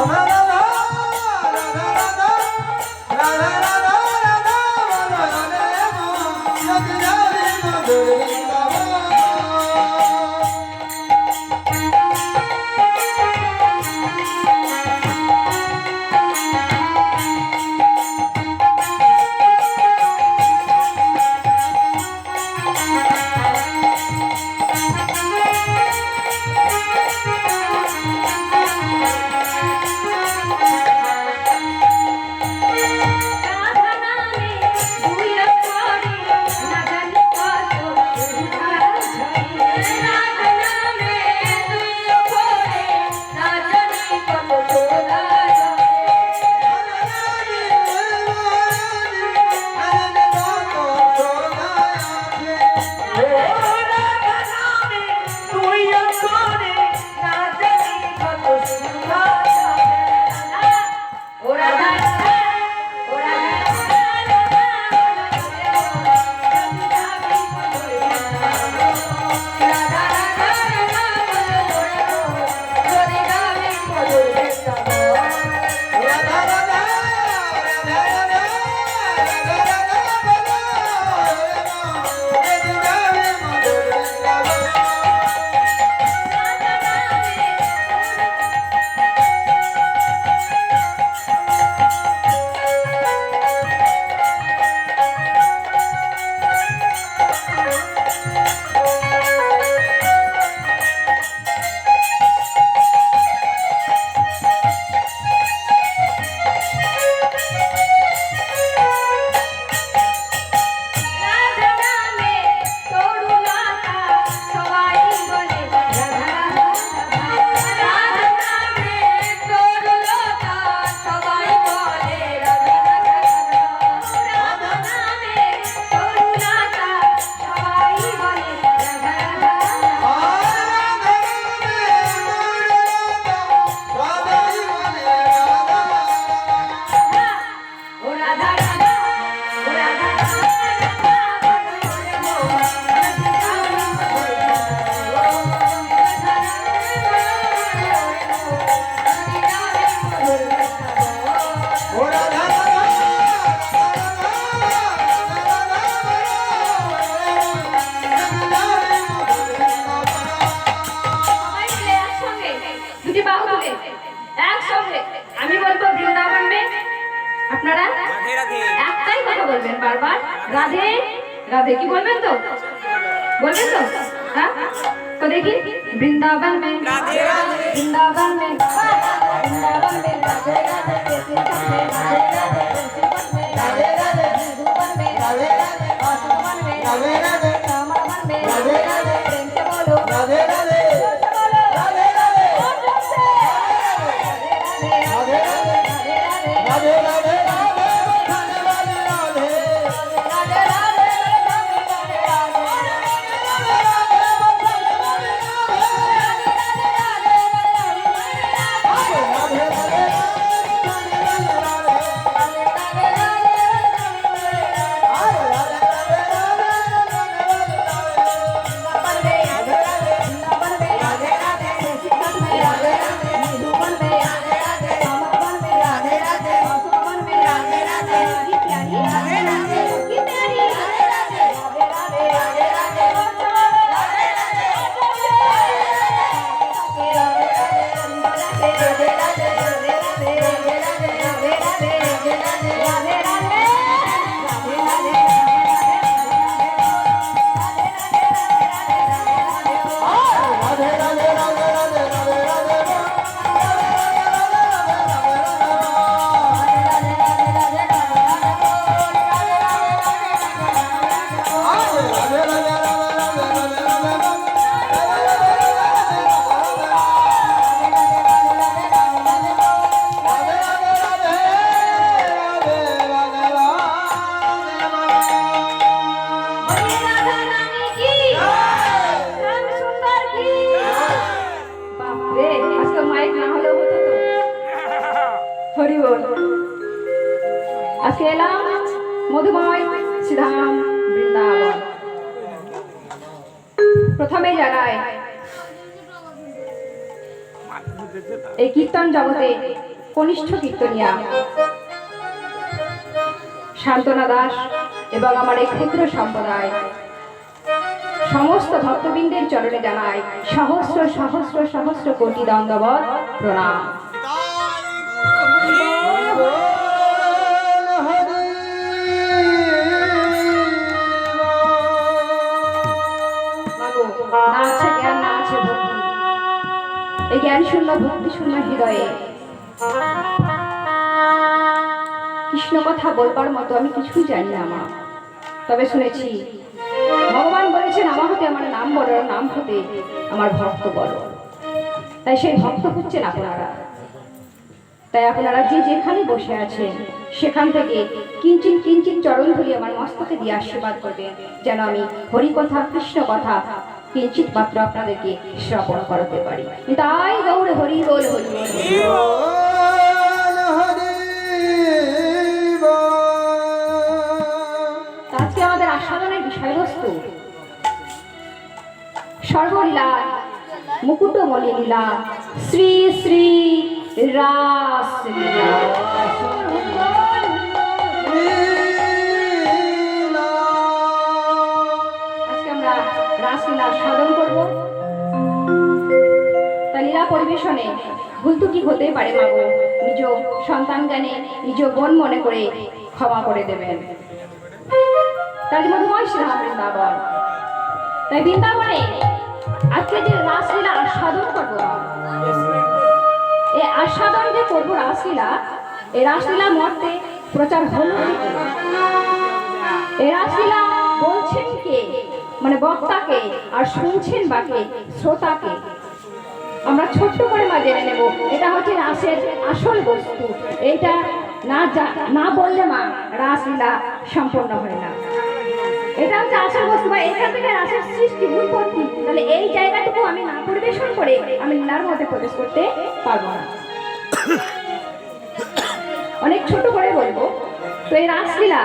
전화 আপনারা? একটাই কথা বলবেন বারবার। রাধে রাধে কি বলবেন তো? বলবেন তো? হ্যাঁ? তো দেখি বৃন্দাবন মে বৃন্দাবন মে বৃন্দাবন মে রাধে রাধে কৃষ্ণ মে রাধে রাধে কৃষ্ণ মে রাধে রাধে কৃষ্ণ মে রাধে রাধে কৃষ্ণ মে রাধে রাধে। আজকে এলাম মধুময় শ্রীধাম বৃন্দাবন প্রথমে জানাই এই কীর্তন জগতে কনিষ্ঠ কীর্তনিয়া। শান্তনা দাস এবং আমার এই ক্ষুদ্র সম্প্রদায়। সমস্ত ভক্তবৃন্দের চরণে জানাই সহস্র সহস্র সহস্র কোটি দণ্ডবত প্রণাম। জ্ঞান শূন্য ভক্তি শূন্য হৃদয়ে। কৃষ্ণ কথা বলবার মতো আমি কিছুই জানি না মা। তবে শুনেছি, ভগবান বলেছেন আমার হতে আমার নাম বলো নাম হতে আমার ভক্ত বলো তাই সেই ভক্ত খুঁজছেন আপনারা। তাই আপনারা যে যেখানে বসে আছেন, সেখান থেকে কিঞ্চিন কিঞ্চিন চরণ ধরি আমার মস্তকে দিয়ে আশীর্বাদ করবেন, যেন আমি হরি কথা কৃষ্ণ কথা কিঞ্চিত মাত্র আপনাদেরকে শ্রবণ করাতে পারি। তাই গৌড় হরি বল। আজকে আমাদের আস্বাদনের বিষয়বস্তু। সর্বলীলা, মুকুটমণি লীলা, শ্রী শ্রী রাস লীলা পরিবেশনে ভুল ত্রুটি হতেই পারে মাগো নিজ সন্তান জ্ঞানে নিজ বোন মনে করে ক্ষমা করে দেবেন। মধুময় বৃন্দাবন তাই বৃন্দাবনে আজকে যে রাসলীলা আস্বাদন করব এই আস্বাদন যে করব রাসলীলা এই রাসলীলা মর্তে প্রচার হলো কি? এই রাসলীলা বলছেন কে? মানে বক্তাকে আর শুনছেন বাকে শ্রোতাকে? আমরা ছোট্ট করে মা জেনে নেব। এটা হচ্ছে রাসের আসল বস্তু। এইটা না না বললে মা রাসলীলা সম্পন্ন হয় না। এটা হচ্ছে আসল বস্তু বা এখান থেকে রাসের সৃষ্টি উৎপত্তি তাহলে এই জায়গাটুকু আমি না পরিবেশন করে আমি লীলার মধ্যে প্রবেশ করতে পারব না। অনেক ছোট করে বলব। তো এই রাসলীলা